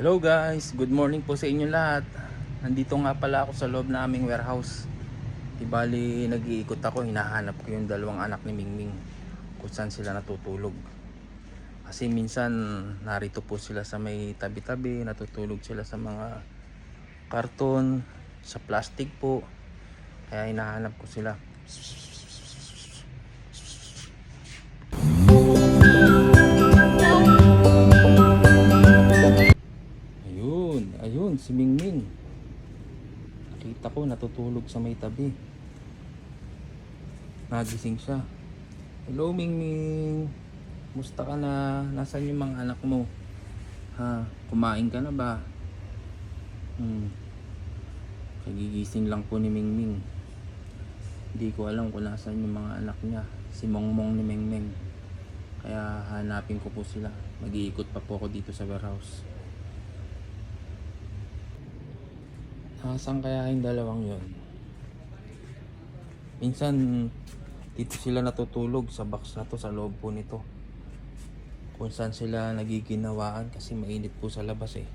Hello guys, good morning po sa inyo lahat. Nandito nga pala ako sa loob ng aming warehouse. Di nag-iikot ako, hinahanap ko yung dalawang anak ni Mingming kung saan sila natutulog. Kasi minsan narito po sila sa may tabi-tabi, natutulog sila sa mga karton, sa plastic po. Kaya hinahanap ko sila. Ayun, si Mingming. Nakita ko natutulog sa may tabi. Nagising siya. Hello Mingming. Musta ka na? Nasaan yung mga anak mo? Ha? Kumain ka na ba? Hmm. Kagigising lang po ni Mingming. Hindi ko alam kung nasaan yung mga anak niya. Si Mongmong ni Mengmeng. Kaya hanapin ko po sila. Mag-iikot pa po ako dito sa warehouse. Nasaan kaya yung dalawang yon? Minsan dito sila natutulog sa box na to sa loob po nito. Kung saan sila nagiginawaan kasi mainit po sa labas eh.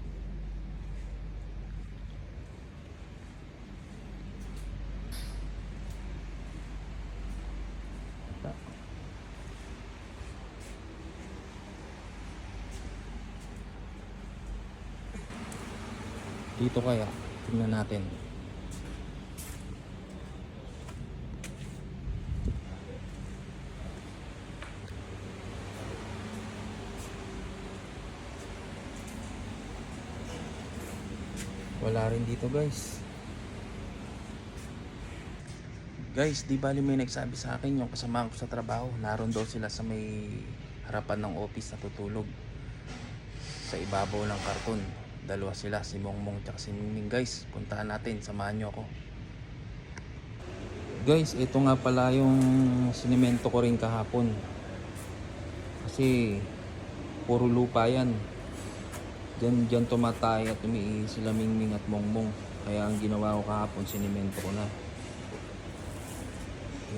Dito kaya, tingnan natin. Wala rin dito guys. Guys, di bali may nagsabi sa akin yung kasama ko sa trabaho. Naroon daw sila sa may harapan ng office natutulog. Sa ibabaw ng karton. Dalawa sila, si Mongmong at si Mingming. Guys, puntahan natin. Samahan nyo ako. Guys, ito nga pala yung sinimento ko rin kahapon. Kasi puro lupa yan. Diyan, diyan tumatay at umiihi sila Mingming at Mongmong. Kaya ang ginawa ko kahapon, sinimento ko na.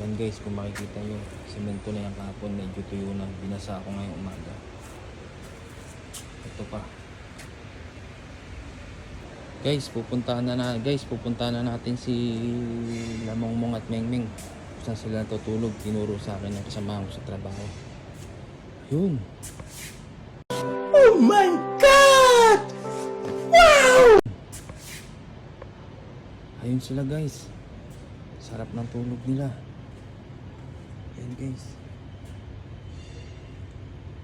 Yan guys, kung makikita nyo, simento na yan kahapon, medyo tuyo na. Binasa ako ngayong umaga. Ito pa. Guys, pupuntahan na na, guys, pupuntahan na natin si Lamongmong at Mengmeng. Saan sila natutulog, tinuro sa akin ng kasama ko sa trabaho. Yun. Oh my God! Wow! Ayun sila guys. Sarap ng tulog nila. Ayan guys.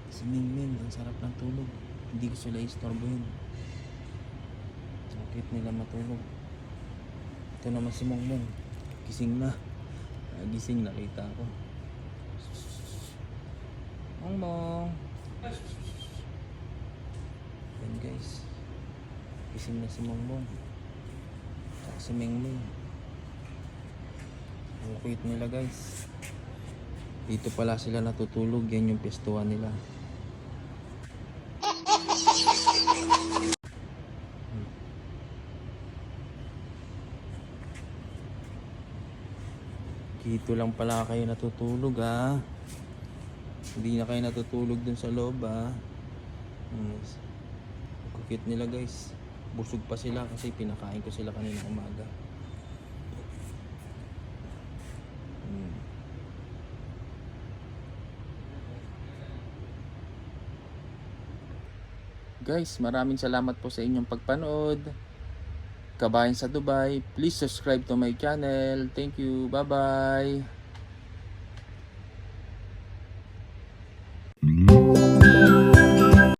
Si Mingming, ang sarap ng tulog. Hindi ko sila istorbohin. Sakit nila matulog. Ito naman si Mongmong. Gising na. Ah, gising nakita ko. Mongmong. Ayan guys. Gising na si Mongmong. Tsaka si Mingming. Ang cute nila guys. Dito pala sila natutulog. Yan yung pestuhan nila. Dito lang pala kayo natutulog ah. Hindi na kayo natutulog dun sa loob ah. Yes. Kukit nila guys. Busog pa sila kasi pinakain ko sila kanina umaga. Hmm. Guys, maraming salamat po sa inyong pagpanood. Kabayan sa Dubai, please subscribe to my channel. Thank you. Bye-bye.